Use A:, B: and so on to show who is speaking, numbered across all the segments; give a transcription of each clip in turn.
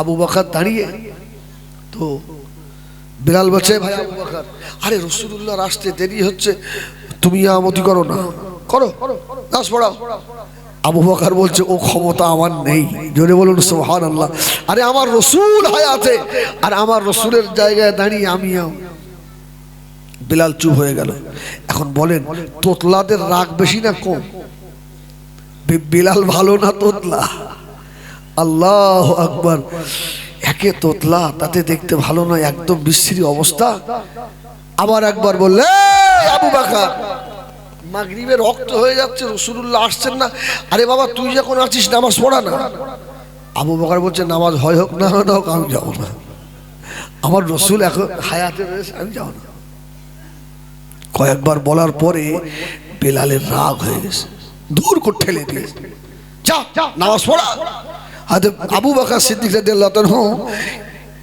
A: আবু বকর দাঁড়িয়ে। তো বিড়াল বলছে, ভাই আবু বকর, আরে রসুল্লাহর আসতে দেরি হচ্ছে, তুমি আমতি করো না। করো নাচ পড়াও। আবু বকর বলছে, ও ক্ষমতা আমার নেই। জোরে বলুন সোহান আল্লাহ আরে আমার রসুল হায়াতে, আর আমার রসুলের জায়গায় দাঁড়িয়ে আমিও বিলাল চুপ হয়ে গেল। এখন বলেন, তোতলাদের রাগ বেশি না কম? বিলাল ভালো না তোতলা? আল্লাহ আকবার। একে তোতলা, তাতে দেখতে ভালো নয়, একদম বিশ্রী অবস্থা। আবার একবার বললে আবু বাকার, মাগরিবে রক্ত হয়ে যাচ্ছে রসুল্লাহ আসছেন না। আরে বাবা, তুই যখন আছিস নামাজ পড়া না? আবু বকার বলছে, নামাজ হয় হোক না হয় হোক, আমি যাব না। আমার রসুল এখন হায়াতে রয়েছে, আমি যাব না। কয়েকবার বলার পরে বেলালের রাগ হয়ে গেছে, দূর করে ঠেলে দিয়েছে। যা, নামাজ পড়া। আবু বাকা সিদ্দিক তাআলা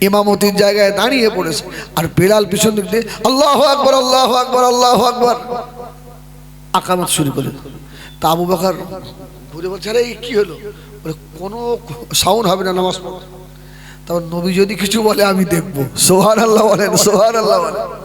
A: ইমামতির জায়গায় দাঁড়িয়ে পড়েছে। আর বেলাল পিছন দিক দিয়ে, আল্লাহ আকবর আল্লাহ আকবর আল্লাহ আকবর। আকামত শুরু করে তা আবু বাকার ঘুরে বলছে, আরে, কি হলো? বলে, কোনো সাউন্ড হবে না নামাজ পড়তে। তারপর নবী যদি কিছু বলে, আমি দেখব। সোহান আল্লাহ বলেন সোহান আল্লাহ বলেন।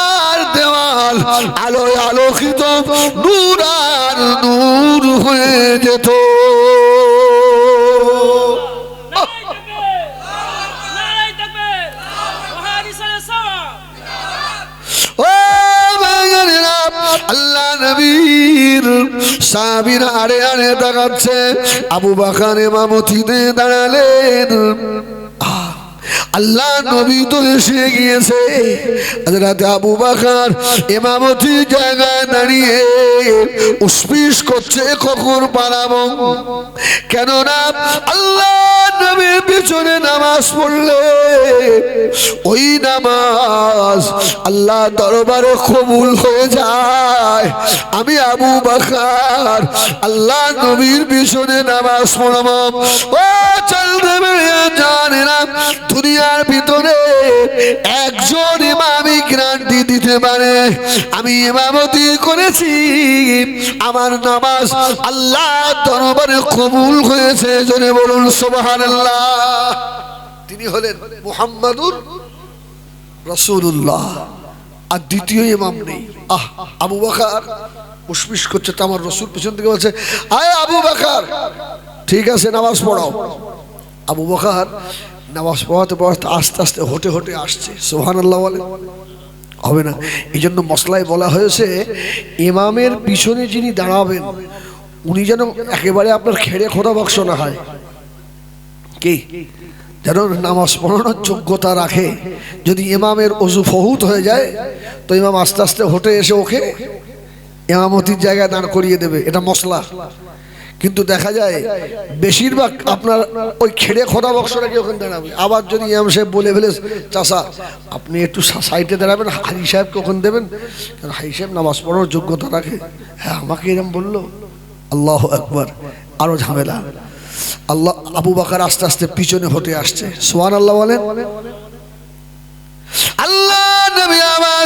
A: দেওয়াল, আলোয় আলোকিত নূর আর নূর হয়ে যেত। আল্লাহ নবীর সাবির আড়ে আড়ে আবু বাকার এমামতিতে দাঁড়ালেন। আল্লাহ নবী তো এসে গিয়েছে। আবু বাকার এমামতি জায়গায় দাঁড়িয়ে উসপিস করছে কখন পালাবো? কেননা আল্লাহ নবীর পিছনে নামাজ পড়লে ওই নামাজ আল্লাহ দরবারে কবুল হয়ে যায়। আমি আবু বাকার আল্লাহ নবীর পিছনে নামাজ পড়ব। ও বেরিয়ে জানে না দুনিয়ার ভিতরে একজন ইমামি গ্রান্টি দিতে পারে। আমি ইমামতি করেছি, আমার নামাজ আল্লাহ দরবারে কবুল হয়েছে জনে বলুন সুবহানাল্লাহ। তিনি হলেন মুহাম্মাদুর রসুল্লাহ আর দ্বিতীয় ইমাম নেই। আহ, আবু বাকার উসপিস করছে, তো আমার রসুল পিছন থেকে বলছে, আয় আবু বাকার, ঠিক আছে, নামাজ পড়াও। আবু বাকার নামাজ পড়াতে পড়াতে আস্তে আস্তে হটে হটে আসছে সোহান আল্লাহ বলে। হবে না। এই জন্য মশলায় বলা হয়েছে, ইমামের পিছনে যিনি দাঁড়াবেন, উনি যেন একেবারে আপনার খেড়ে খোদা বক্স না হয়। কি? যেন নামাজ পড়ানোর যোগ্যতা রাখে। যদি ইমামের অজু ফহুত হয়ে যায়, তো ইমাম আস্তে আস্তে হোটে এসে ওকে ইমামতির জায়গায় দাঁড় করিয়ে দেবে। এটা মশলা। কিন্তু দেখা যায়, বেশিরভাগ আপনার ওই খেড়ে খোদা বক্সরা কি ওখানে দাঁড়াবে। আবার যদি ইমাম সাহেব বলে ফেলে চাষা আপনি একটু সাইডে দাঁড়াবেন, হাজি সাহেবকে ওখানে দেবেন। কারণ হাজি সাহেব নামাজ পড়ার যোগ্যতা রাখে। হ্যাঁ আমাকে এরম বলল, আল্লাহ একবার আরও ঝামেলা। আল্লাহ, আবু বাকার আস্তে আস্তে পিছনে হতে আসছে। সোহান আল্লাহ বলেন। আল্লাহ নবী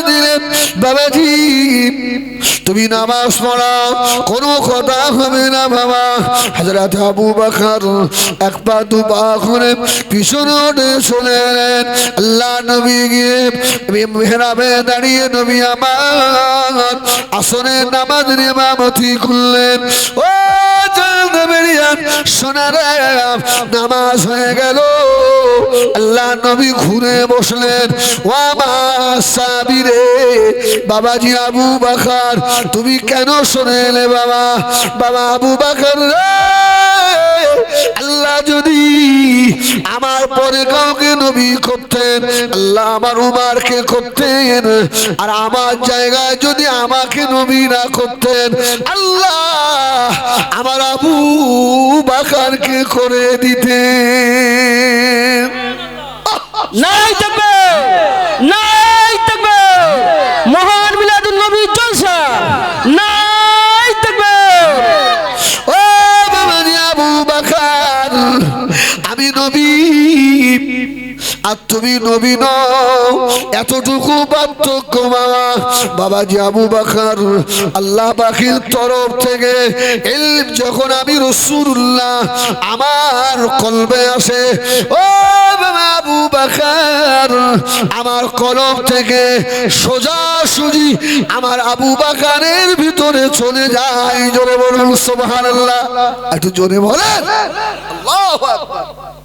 A: দিলেন বাবাজি তুমি নামাজ পড়াও কোনো কথা হবে না বাবা। হাজরাত আবু বাকার এক পা দু পা করে পিছনে এলেন আল্লাহ নবী গিয়ে মেহরাবে দাঁড়িয়ে নবী আমার আসনে নামাজ নিমামতি করলেন। ও সোনারে নামাজ হয়ে গেল। আল্লাহ নবী ঘুরে বসলেন, ও আমার সাবিরে বাবাজি আবু বাকার তুমি কেন শোনে বাবা? বাবা আবু বাকার আল্লাহ যদি আমার পরে কাউকে নবী করতেন, আল্লাহ আমার উমারকে করতেন, আর আমার জায়গায় যদি আমাকে নবী না করতেন, আল্লাহ আমার আবু বাকারকে করে দিতেন।
B: নাই থাকবে নাই
A: আর তুমি নবী নও, এতটুকু পার্থক্য বাবা বাবাজি আবু বাকার আল্লাহ পাখির তরফ থেকে এলম যখন আমি রসুল্লাহ, আমার কলবে আসে, ও আবু বাকার, আমার কলম থেকে সোজা সুজি আমার আবু বাকারের ভিতরে চলে যায়। জোরে বলুন আল্লাহ একটু জোরে বলেন। আল্লাহু।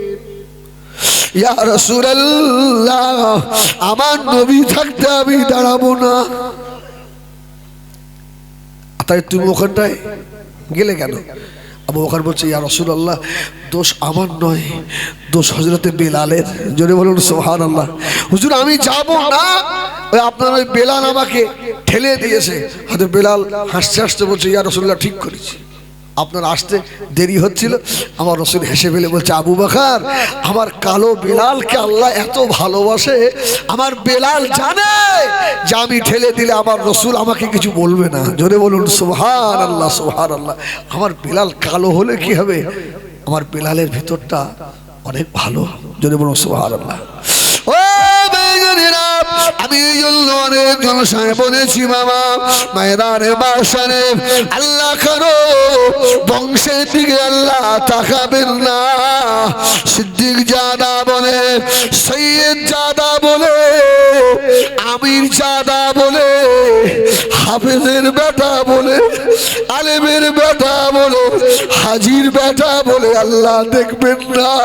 A: ইয়া রাসূলুল্লাহ, আমার নবী থাকতে আমি দাঁড়াবো না। তাই তুমি ওখানটায় গেলে কেন? আবু বকর বলছে, ইয়া রাসূলুল্লাহ, দোষ আমার নয়, দোষ হযরতে বেলালের। জোরে বলুন, সুবহানাল্লাহ। হুজুর, আমি যাব না। ওই আপনার ওই বেলাল আমাকে ঠেলে দিয়েছে। হয়তো বেলাল হাসতে হাসতে বলছে, ইয়া রাসূলুল্লাহ, ঠিক করেছি। আপনার আসতে দেরি হচ্ছিল। আমার রসুল হেসে ফেলে বলছে, আবু বাখার আমার কালো বেলালকে আল্লাহ এত ভালোবাসে, আমার বেলাল জানে যে আমি ঠেলে দিলে আমার রসুল আমাকে কিছু বলবে না। জোরে বলুন সোহান আল্লাহ সোহান আল্লাহ আমার বেলাল কালো হলে কি হবে? আমার বেলালের ভিতরটা অনেক ভালো। জোরে বলুন সোহান আল্লাহ আমি এই জন্য অনেক জনসায় বলেছি, বাবা। ময়দানে বাসারে, আল্লাহ করো। বংশের দিকে আল্লাহ তাকাবেন না। সিদ্দিক জাদা বলে, সৈয়দ জাদা বলে আমির চাঁদা বলে, হাফেজের বেটা বলে, আলেমের বেটা বলে, হাজির বেটা বলে, আল্লাহ দেখবেন না,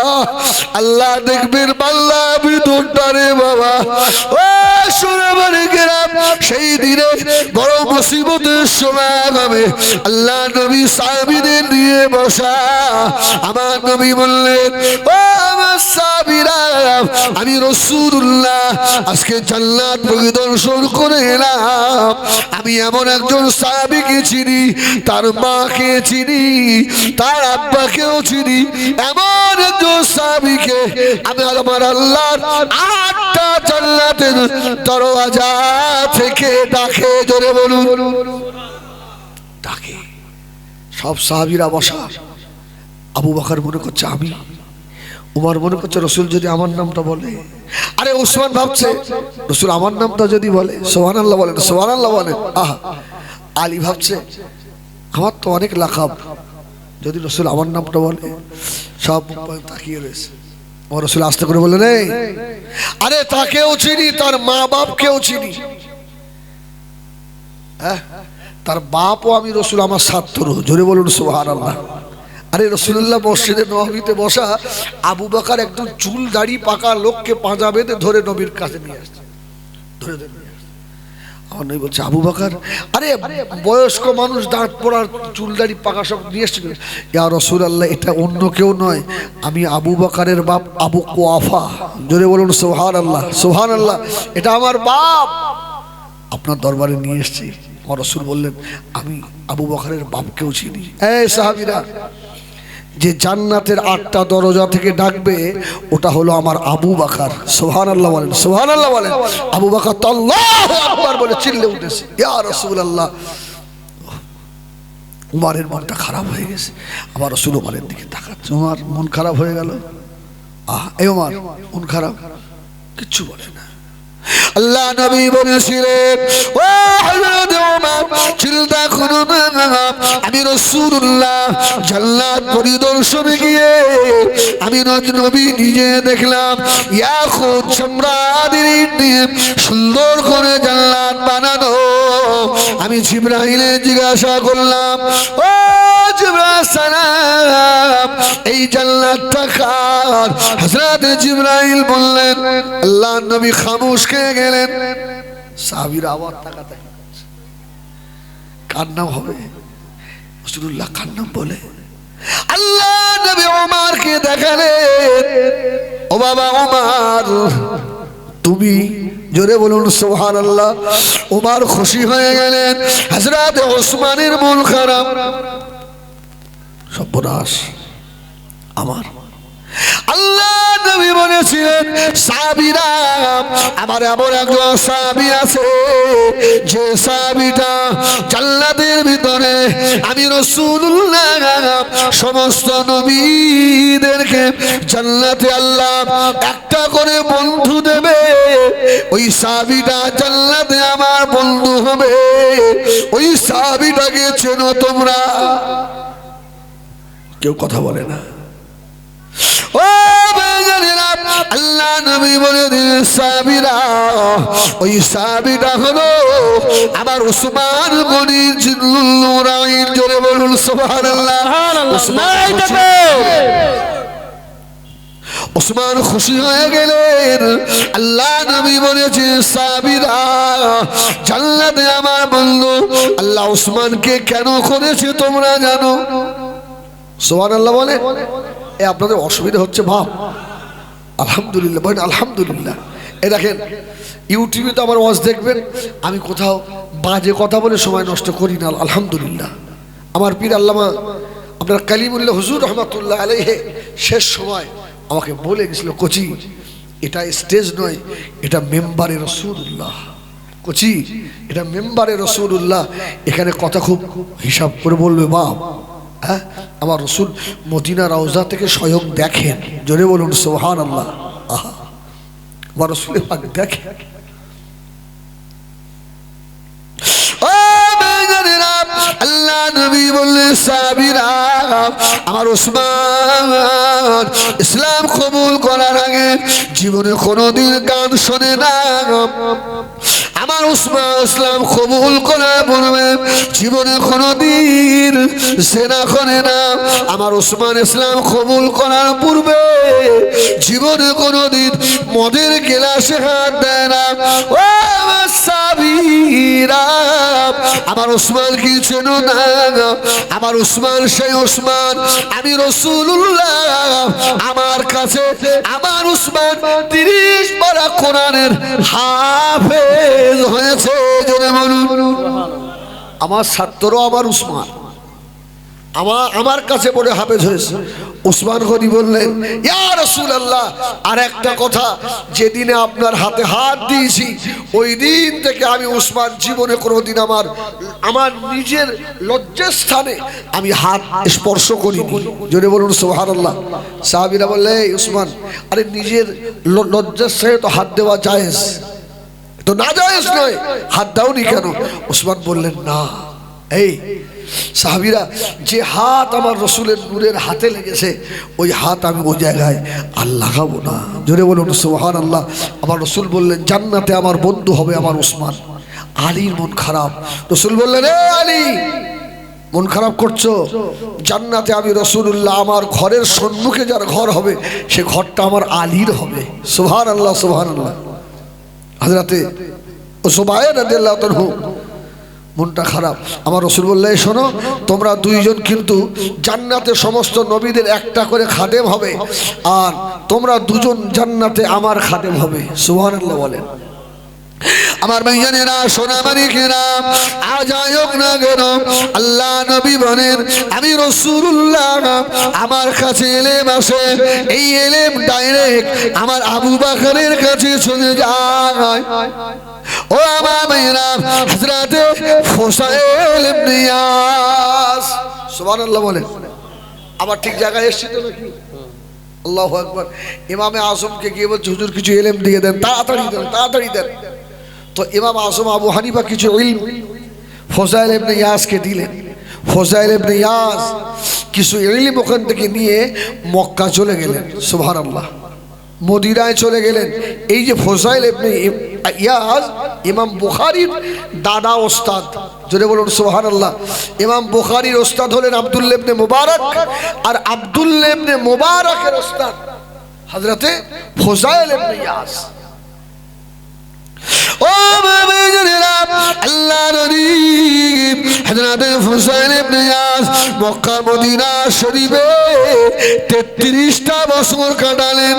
A: আল্লাহ দেখবেন পাল্লা ভিতরটা রে বাবা। ও শুনে বাড়ি গেলাম সেই দিনে বড় মুসিবতের সময় হবে। আল্লাহ নবী সাহাবিদের নিয়ে বসা। আমার নবী বললেন, ও আমার সাহাবীরা, আমি রসুল্লাহ আজকে জান্নাত পরিদর্শন করে এলাম। আমি এমন একজন সাহাবিকে চিনি, তার মাকে চিনি, তার আব্বাকেও চিনি। এমন একজন সাহাবিকে আমি আমার আল্লাহর আটটা জান্নাতের দরওয়াজা থেকে ডাকে ডাকে, জোরে বলুন। ডাকে। সব সাহাবিরা বসা। আবু বকর মনে করছে আমি। উমার মনে করছে রসুল যদি আমার নামটা বলে। আরে উসমান ভাবছে, রসুল আমার নামটা যদি বলে সোহান আল্লাহ বলেন সোহান আল্লাহ বলেন আহা। আলী ভাবছে, আমার তো অনেক লাখাব যদি রসুল আমার নামটা বলে, সব তাকিয়ে রয়েছে। আমার রসুল আস্তে করে বললেন আরে তাকেও চিনি, তার মা বাপকেও চিনি। হ্যাঁ? তার বাপও আমি রসুল, আমার ছাত্র জোরে বলুন সোহান আল্লাহ আরে রসুল্লাহ মসজিদে নবীতে বসা আবু বাকার একদম চুল দাড়ি পাকা লোককে পাঁজা বেঁধে ধরে নবীর কাছে নিয়ে আসছে। ধরে। আমার নবী বলছে, আবু বাকার, আরে বয়স্ক মানুষ দাঁত পড়ার চুল দাড়ি পাকা সব নিয়ে এসছে ইয়া রসুল আল্লাহ এটা অন্য কেউ নয়, আমি আবু বাকারের বাপ, আবু কোয়াফা। জোরে বলুন সোহান আল্লাহ সোহান আল্লাহ এটা আমার বাপ। আপনার দরবারে নিয়ে এসেছি। আমার রসুল বললেন, আমি আবু বকরের বাপকেও চিনি। এই সাহাবিরা, যে জান্নাতের আটটা দরজা থেকে ডাকবে, ওটা হলো আমার আবু বাকার। সোহান আল্লাহ বলেন সোহান আল্লাহ বলেন। আবু বাকার তো আল্লাহ বলে চিল্লে উঠেছে। ইয়া রসুল আল্লাহ উমারের মনটা খারাপ হয়ে গেছে। আমার রসুল উমারের দিকে তাকাচ্ছে। উমার, মন খারাপ হয়ে গেল? আহ, এই উমার, মন খারাপ? কিচ্ছু বলে না। আল্লাহ নবী বলেছিলেন, ও হযরত আমি রাসূলুল্লাহ, জান্নাত পরিদর্শনে গিয়ে আমি নবী নিজে দেখলাম সুন্দর করে জান্নাত বানানো। আমি জিব্রাইলে জিজ্ঞাসা করলাম, ও সালাম, এই জান্নাতটা কার? হযরত জিব্রাইল বললেন আল্লাহ নবী খামোশ খেয়ে গেলেন। সাহাবীর আবার তাকাতে কার নাম হবে? রসুল্লাহ কার নাম বলে? আল্লাহ নবী ওমারকে দেখালেন ও বাবা ওমার, তুমি জোরে বলুন সোহান আল্লাহ ওমার খুশি হয়ে গেলেন হাজরাত ওসমানের মন খারাপ। সর্বনাশ আমার আল্লাহ নবী বলেছিলেন সাবিরা আমার এমন একজন সাবি আছে, যে সাবিটা জান্নাতের ভিতরে আমি রসুল্লাহ সমস্ত নবীদেরকে জান্নাতে আল্লাহ একটা করে বন্ধু দেবে। ওই সাবিটা জান্নাতে আমার বন্ধু হবে। ওই সাবিটাকে চেনো তোমরা। কেউ কথা বলে না। আল্লাহ নবী বলে দিলেন সাবিরা ওই সাবিটা হলো আমার উসমান গনির জিল্লুরাইন জোরে বলুন সুবহানাল্লাহ।
B: সুবহানাল্লাহ।
A: উসমান ওসমান খুশি হয়ে গেলেন। আল্লাহ নবী বলেছে সাবিরা জান্নাতে আমার বন্ধু আল্লাহ ওসমানকে কেন করেছে তোমরা জানো? সোহান আল্লাহ বলে? এ আপনাদের অসুবিধা হচ্ছে ভাব। আলহামদুলিল্লাহ, বলেন আলহামদুলিল্লাহ। এ দেখেন, ইউটিউবে তো আমার ওয়াজ দেখবেন, আমি কোথাও বাজে কথা বলে সময় নষ্ট করি না, আলহামদুলিল্লাহ। আমার পীর আল্লামা আপনার কালিমুল্লাহ হুজুর রহমতুল্লাহ আলাইহে শেষ সময় আমাকে বলে গেছিল, কোচি, এটা স্টেজ নয়, এটা মেম্বারে রসুল্লাহ কোচি, এটা মেম্বারে রসুল্লাহ এখানে কথা খুব হিসাব করে বলবে বাপ। হ্যাঁ? আমার রসুল মদিনা রওজা থেকে স্বয়ং দেখেন। জোরে বলুন সোহান আল্লাহ আমার রসুলের পাক দেখেন। আমার ওসমান, ইসলাম কবুল করার আগে জীবনে কোনোদিন গান শোনে না। আমার উসমান ইসলাম কবুল করার পূর্বে জীবনে কোনোদিন সেনা করে না। আমার উসমান ইসলাম কবুল করার পূর্বে জীবনে কোনোদিন মদের গেলাসে হাত দেয় না। ও আমার ওসমান কি চেন না আমার ওসমান সেই ওসমান আমি রসুল্লাহ আমার কাছে আমার উসমান তিরিশ বারা কোরআনের হাফেজ। হয়েছে আমার ছাত্রও আমার উসমান। আমার আমার কাছে পড়ে হাফেজ হয়েছে। উসমান গনি বললেন, ইয়া রাসূলুল্লাহ আর একটা কথা, যেদিনে আপনার হাতে হাত দিয়েছি, ওই দিন থেকে আমি ওসমান জীবনে কোনোদিন আমার আমার নিজের লজ্জার স্থানে আমি হাত স্পর্শ করি জোরে বলুন, সুবহানাল্লাহ। সাহাবীরা বললে উসমান, আরে নিজের লজ্জার স্থানে তো হাত দেওয়া জায়েজ। তো না জায়েজ নয়। হাত দাওনি কেন? ওসমান বললেন, না। এই সাহাবিরা, যে হাত আমার রসুলের নূরের হাতে লেগেছে, ওই হাত আমি ওই জায়গায় আর লাগাবো না। জোরে বলুন সোহান আল্লাহ আমার রসুল বললেন, জান্নাতে আমার বন্ধু হবে আমার ওসমান। আলীর মন খারাপ। রসুল বললেন, এ আলী, মন খারাপ করছ? জান্নাতে আমি রসুল্লাহ আমার ঘরের সম্মুখে যার ঘর হবে, সে ঘরটা আমার আলীর হবে। সোহান আল্লাহ সোহান আল্লাহ হাজরাতে ও সোবায় রাদিয়াল্লাহু তাআলা মনটা খারাপ। আমার রসুল বললে শোনো, তোমরা দুইজন কিন্তু জান্নাতে সমস্ত নবীদের একটা করে খাদেম হবে, আর তোমরা দুজন জান্নাতে আমার খাদেম হবে। সুহান বলেন। আমার ভাইজানেরা সোনা মানিকেরা আজ আয়োগ না কেন আল্লাহ নবী বলেন, আমি রসুল্লাহ আমার কাছে এলেম আসে, এই এলেম ডাইরেক্ট আমার আবু বাকারের কাছে চলে যায়। ও আমার হজরতে বলেন। আবার ঠিক জায়গায় এসেছি তো নাকি? আল্লাহ আকবর। ইমামে আজমকে গিয়ে বলছে, হুজুর, কিছু এলেম দিয়ে দেন, তাড়াতাড়ি দেন তাড়াতাড়ি দেন। তো ইমাম আজম আবু হানিফা কিছু ইলম ফজাইল ইবনে ইয়াসকে দিলেন। ফজাইল ইবনে ইয়াস কিছু ইলম ওখান থেকে নিয়ে মক্কা চলে গেলেন, সুবহানাল্লাহ। মদিনায় চলে গেলেন। এই যে ফজাইল ইবনে ইয়াস, ইমাম বুখারীর দাদা ওস্তাদ, জোরে বলুন সুবহানাল্লাহ। ইমাম বুখারীর ওস্তাদ হলেন আব্দুল্লাহ ইবনে মুবারক আর আব্দুল্লাহ ইবনে মুবারকের ওস্তাদ হযরতে ফজাইল ইবনে ইয়াস। ও বাবা জানেরা আল্লাহ নবী হযরত হুসাইন ইবনে ইয়াস মক্কা মদিনা শরীফে 33টা বছর কাটালেন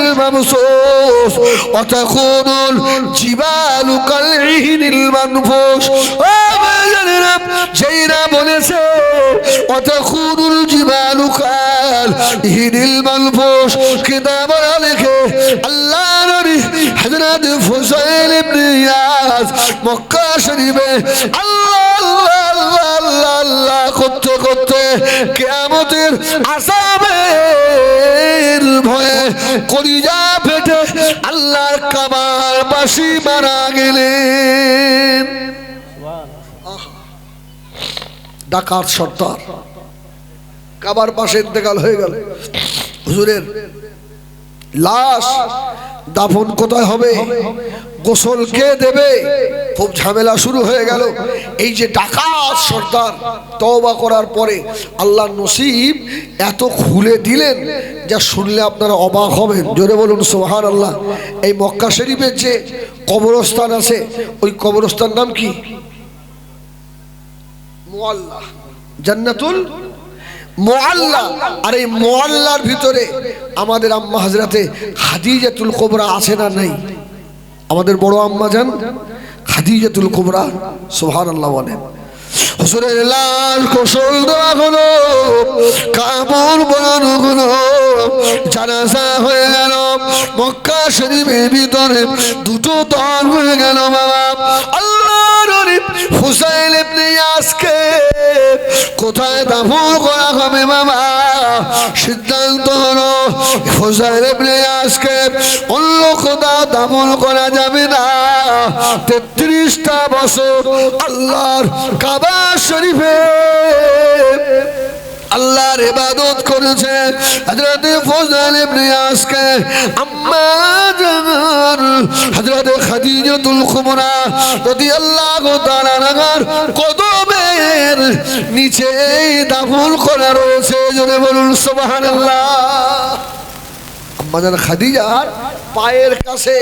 A: المبثوث وتكون الجبال كالعهن المنفوش جينا بولسه وتكون الجبال كالعهن المنفوش كتاب عليك الله نبي حضرت فسيل بن ياس مكة شريفه الله الله الله الله الله করতে করতে কেয়ামতের আসামের ভয়ে কলিজা ফেটে আল্লাহর কাবার বাসি মারা গেলেন। ডাকাত সর্দার। কাবার পাশে ইন্তেকাল হয়ে গেল। হুজুরের লাশ দাফন কোথায় হবে? গোসল কে দেবে? খুব ঝামেলা শুরু হয়ে গেল। এই যে ডাকাত সর্দার, তওবা করার পরে আল্লাহ নসিব এত খুলে দিলেন যা শুনলে আপনারা অবাক হবেন। জোরে বলুন সোহান আল্লাহ এই মক্কা শরীফের যে কবরস্থান আছে, ওই কবরস্থান নাম কি? মোয়াল্লা। জান্নাতুল মোয়াল্লা। আর এই মোয়াল্লার ভিতরে আমাদের আম্মা হাজরাতে খাদিজাতুল কোবরা আছে না নাই? আমাদের বড় আম্মা যান, খাদিজাতুল কুবরা সোহান আল্লাহ বলেন। হুসুরের লাল কোশল দেওয়া হলো, কাপড় বানানো হলো, জানাজা হয়ে গেল, মক্কা শরীফের ভিতরে দুটো দল হয়ে গেল, বাবা। আল্লাহ হুসাইন ইবনে ইয়াসকে কোথায় দাফন করা হবে বাবা সিদ্ধান্ত হলো, হুসাইন ইবনে ইয়াসকে অন্য কোথাও দাফন করা যাবে না। তেত্রিশটা বছর আল্লাহর কাবা শরীফে আল্লাহর ইবাদত করেছে। হযরত ফজল ইবনে ইয়াসকে আম্মা জান হযরত খাদিজাতুল কুবরা রাদিয়াল্লাহু তাআলা আনহার কদমের নিচে দাফন করা রয়েছে। জোরে বলুন, সুবহানাল্লাহ। আম্মা জান খাদিজার পায়ের কাছে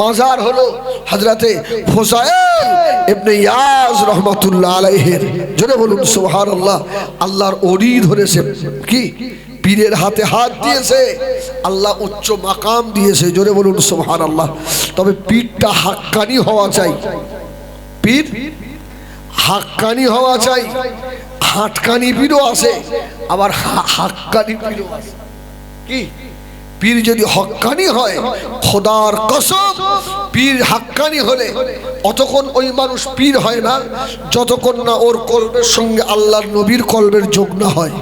A: মাজার হলো হাজরাতে ফোসাইল এমনি ইয়াজ রহমাতুল্লাহ আলাইহের। জোরে বলুন সোহার আল্লাহ আল্লাহর ওরি ধরেছে। কি? পীরের হাতে হাত দিয়েছে, আল্লাহ উচ্চ মাকাম দিয়েছে। জোরে বলুন সোহার আল্লাহ তবে পীরটা হাক্কানি হওয়া চাই। পীর হাক্কানি হওয়া চাই। হাটকানি পীরও আছে, আবার হাক্কানি পীরও আছে। কি? পীর যদি হক্কানি হয়, খোদার কসম, পীর হাক্কানি হলে অতক্ষণ ওই মানুষ পীর হয় না, যতক্ষণ না ওর কলবের সঙ্গে আল্লাহর নবীর কলবের যোগ না হয়।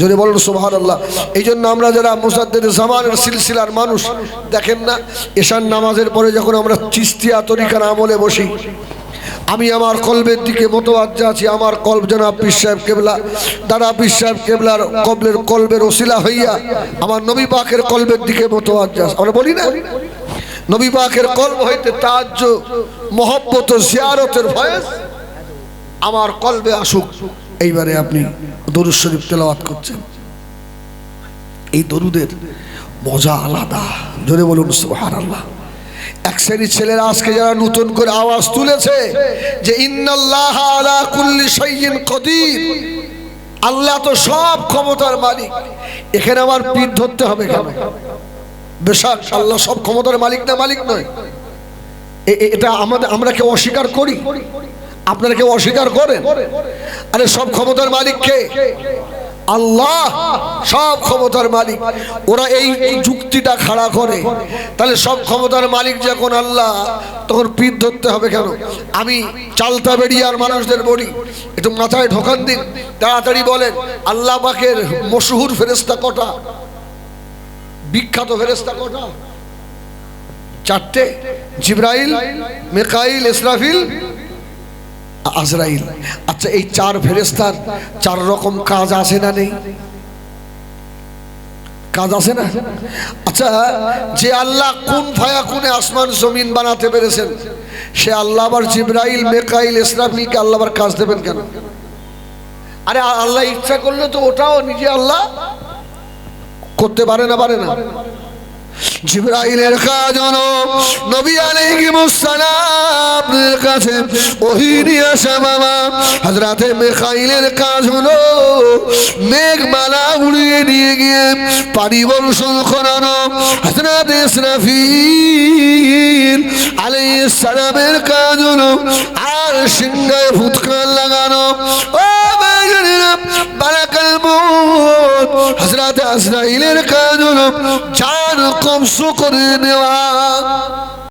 A: যদি বলেন সোহান আল্লাহ এই জন্য আমরা যারা মুসাদ্দের জামানের সিলসিলার মানুষ, দেখেন না এশান নামাজের পরে যখন আমরা চিস্তিয়া তরিকার আমলে বসি আমি আমার কলবের দিকে মতবাজ্য আছি আমার কলব জনাব পীর সাহেব কেবলা। দাদা পীর সাহেব কেবলার কবলের কলবের ওসিলা হইয়া আমার নবী পাকের কলবের দিকে মতবাজ্য আছে আমরা বলি না, নবী পাকের কলব হইতে তাজ্য মহব্বত, জিয়ারতের ভয়েস আমার কলবে আসুক। এইবারে আপনি দরুদ শরীফ তেলাওয়াত করছেন। এই দরুদের মজা আলাদা। জোরে বলুন, সুবহানাল্লাহ। এক শ্রেণির ছেলেরা আজকে যারা নতুন করে আওয়াজ তুলেছে যে আলা কুল্লি আল্লাহ তো সব ক্ষমতার মালিক। এখানে আমার পিঠ ধরতে হবে কেন? বেশাক, আল্লাহ সব ক্ষমতার মালিক না মালিক নয়। এটা আমাদের আমরা কেউ অস্বীকার করি? আপনারা কেউ অস্বীকার করেন? আরে সব ক্ষমতার মালিক কে? আল্লাহ সব ক্ষমতার মালিক। ওরা এই যুক্তিটা খাড়া করে। তাহলে সব ক্ষমতার মালিক যখন আল্লাহ, তখন পিঠ ধরতে হবে কেন? আমি চালতা বেরিয়ার মানুষদের বলি, একটু মাথায় ঢোকান দিন, তাড়াতাড়ি বলেন, আল্লাহ পাকের মশহুর ফেরেস্তা কটা? বিখ্যাত ফেরেস্তা কটা? চারটে। জিব্রাইল, মেকাইল, ইসরাফিল আজরাইল আচ্ছা এই চার ফেরেস্তার চার রকম কাজ আছে না নেই? কাজ আছে না? আচ্ছা যে আল্লাহ কোন ফায়া কোনে আসমান জমিন বানাতে পেরেছেন, সে আল্লাহ আবার জিব্রাইল, মেকাইল, ইসরাফিলকে আল্লাহ আবার কাজ দেবেন কেন? আরে আল্লাহ ইচ্ছা করলে তো ওটাও নিজে আল্লাহ করতে পারে না পারে না। জিব্রাইলের কাজ হলো নবী আলাইহিস সালামের কাছে ওহী নিয়ে আসা বাবা হযরতে মিখাইলের কাজ হলো মেঘমালা উড়িয়ে নিয়ে গিয়ে পানি বর্ষণ করানো। হযরত ইসরাফিল আলাইহিস সালামের কাজ আর সিংহায় ফুৎকার লাগানো। ও ভাইজানেরা বারাকাল মউত হযরত আজরাইলের কাজ জান কবজ করে নেওয়া